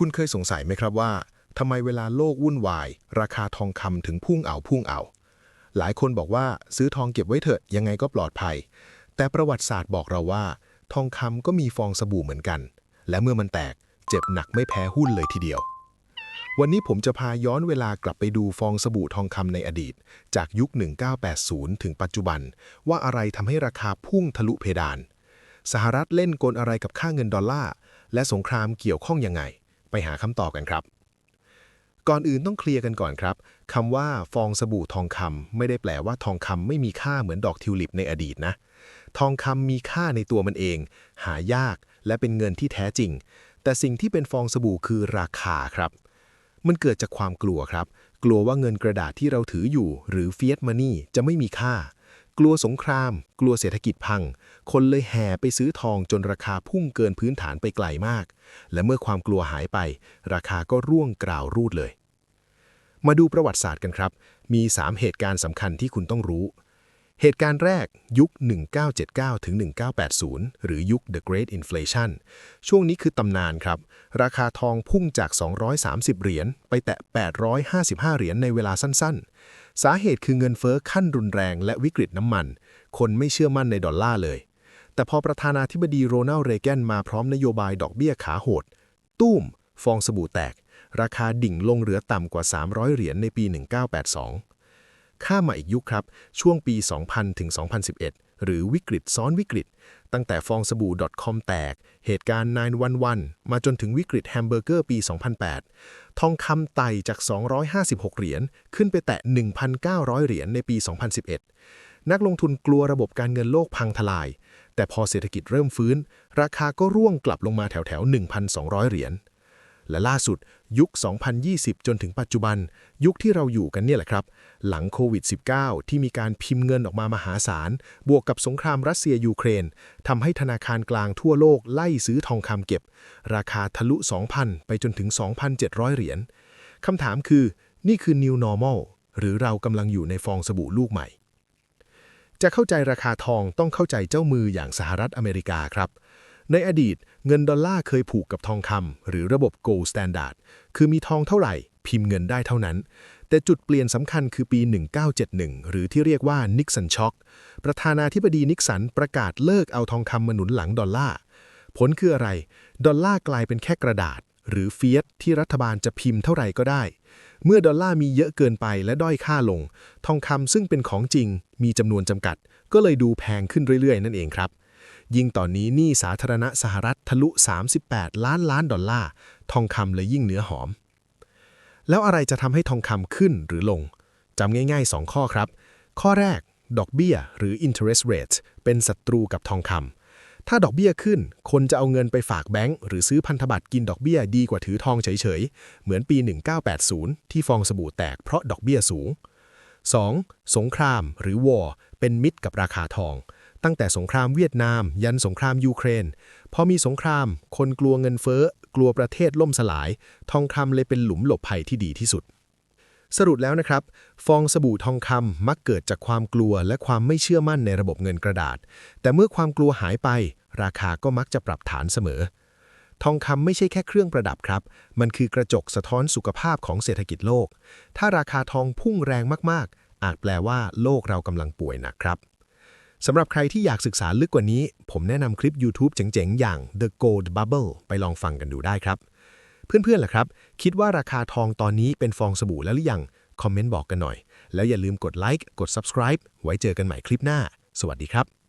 คุณเคยสงสัยไหมครับว่าทำไมเวลาโลกวุ่นวาย ราคาทองคำถึงพุ่งเอาพุ่งเอาหลายคนบอกว่าซื้อทองเก็บไว้เถอะยังไงก็ปลอดภัย แต่ประวัติศาสตร์บอกเราว่า ทองคำก็มีฟองสบู่เหมือนกัน และเมื่อมันแตกเจ็บหนักไม่แพ้หุ้นเลยทีเดียว วันนี้ผมจะพาย้อนเวลากลับไปดูฟองสบู่ทองคำในอดีต จากยุค 1980 ถึงปัจจุบัน ว่าอะไรทำให้ราคาพุ่งทะลุเพดาน สหรัฐเล่นกลอะไรกับค่าเงินดอลลาร์และสงครามเกี่ยวข้องยังไง ไปหาคำตอบกันครับ ก่อนอื่นต้องเคลียร์กันก่อนครับคำว่าฟองสบู่ทองคำไม่ได้แปลว่าทองคำไม่มีค่าเหมือนดอกทิวลิปในอดีตนะ ทองคำมีค่าในตัวมันเอง หายากและเป็นเงินที่แท้จริง แต่สิ่งที่เป็นฟองสบู่คือราคาครับ มันเกิดจากความกลัวครับ กลัวว่าเงินกระดาษที่เราถืออยู่ หรือเฟียสมันนี่จะไม่มีค่า กลัวสงคราม กลัวเศรษฐกิจพัง คนเลยแห่ไปซื้อทองจนราคาพุ่งเกินพื้นฐานไปไกลมาก และเมื่อความกลัวหายไป ราคาก็ร่วงกล่าวรูดเลย มาดูประวัติศาสตร์กันครับ มี 3 เหตุการณ์สำคัญที่คุณต้องรู้ เหตุการณ์แรกยุค 1979 ถึง 1980 หรือยุค The Great Inflation ช่วงนี้คือตำนานครับ ราคาทองพุ่งจาก 230 เหรียญไปแตะ 855 เหรียญในเวลาสั้นๆ สาเหตุคือเงินเฟ้อขั้นรุนแรงและวิกฤตน้ำมัน คนไม่เชื่อมั่นในดอลลาร์เลย แต่พอประธานาธิบดีโรนัลด์เรแกนมาพร้อมนโยบายดอกเบี้ยขาโหด ตุ้ม ฟองสบู่แตก ราคาดิ่งลงเหลือต่ำกว่า 300 เหรียญในปี 1982 ข้ามาอีกยุคครับ ช่วงปี 2000 ถึง 2011 หรือวิกฤตซ้อนวิกฤต ตั้งแต่ฟองสบู่ .com แตก เหตุการณ์ 911 มาจนถึงวิกฤตแฮมเบอร์เกอร์ปี 2008 ทองคำไต่จาก 256 เหรียญ ขึ้นไปแตะ 1,900 เหรียญในปี 2011 นักลงทุนกลัวระบบการเงินโลกพังทลาย แต่พอเศรษฐกิจเริ่มฟื้น ราคาก็ร่วงกลับลงมาแถวแถว1,200 เหรียญ และล่าสุดยุค 2020 จนถึงปัจจุบัน ยุคที่เราอยู่กันเนี่ยแหละครับ หลังโควิด -19 ที่มีการพิมพ์เงินออกมามหาศาล บวกกับสงครามรัสเซียยูเครนทำให้ธนาคารกลางทั่วโลกไล่ซื้อทองคำเก็บ ราคาทะลุ 2,000 ไปจนถึง 2,700 เหรียญคำถามคือ นี่คือ new normal หรือเรากำลังอยู่ในฟองสบู่ลูกใหม่ จะเข้าใจราคาทองต้องเข้าใจเจ้ามืออย่างสหรัฐอเมริกาครับ ในอดีตเงินดอลลาร์เคยผูกกับทองคำหรือระบบ gold standard คือมีทองเท่าไหร่ พิมพ์เงินได้เท่านั้น แต่จุดเปลี่ยนสำคัญคือปี 1971 หรือที่เรียกว่านิกสันช็อคประธานาธิบดีนิกสันประกาศเลิกเอาทองคำมาหนุนหลังดอลลาร์ผลคืออะไร ดอลลาร์กลายเป็นแค่กระดาษ หรือเฟียสที่รัฐบาลจะพิมพ์เท่าไหร่ก็ได้ เมื่อดอลลาร์มีเยอะเกินไปและด้อยค่าลง ทองคำซึ่งเป็นของจริง มีจำนวนจำกัด ก็เลยดูแพงขึ้นเรื่อยๆ นั่นเองครับ ยิ่งตอนนี้หนี้สาธารณะสหรัฐทะลุ 38 ล้านล้านดอลลาร์ ทองคำเลยยิ่งเนื้อหอม แล้วอะไรจะทำให้ทองคำขึ้นหรือลงจำง่าย ๆ 2 ข้อครับ ข้อแรก ดอกเบี้ยหรือ interest rate เป็นศัตรูกับทองคำถ้าดอกเบี้ยขึ้น คนจะเอาเงินไปฝากแบงก์หรือซื้อพันธบัตรกินดอกเบี้ยดีกว่าถือทองเฉยๆ เหมือนปี 1980 ที่ฟองสบู่แตกเพราะดอกเบี้ยสูง 2. สงครามหรือ war เป็นมิตรกับราคาทอง ตั้งแต่สงครามเวียดนาม ยันสงครามยูเครน พอมีสงคราม คนกลัวเงินเฟ้อ กลัวประเทศล่มสลาย ทองคำเลยเป็นหลุมหลบภัยที่ดีที่สุด สรุปแล้วนะครับ ฟองสบู่ทองคำมักเกิดจากความกลัวและความไม่เชื่อมั่นในระบบเงินกระดาษ แต่เมื่อความกลัวหายไป ราคาก็มักจะปรับฐานเสมอ ทองคำไม่ใช่แค่เครื่องประดับครับ มันคือกระจกสะท้อนสุขภาพของเศรษฐกิจโลก ถ้าราคาทองพุ่งแรงมากๆ อาจแปลว่าโลกเรากำลังป่วยหนักครับ สำหรับใครที่อยากศึกษาลึกกว่านี้ ผมแนะนำคลิป YouTube เจ๋งๆ อย่าง The Gold Bubble ไปลองฟังกันดูได้ครับ เพื่อนๆล่ะครับ คิดว่าราคาทองตอนนี้เป็นฟองสบู่แล้วหรือยัง คอมเมนต์บอกกันหน่อย แล้วอย่าลืมกดไลค์กด subscribe ไว้เจอกันใหม่คลิปหน้า สวัสดีครับ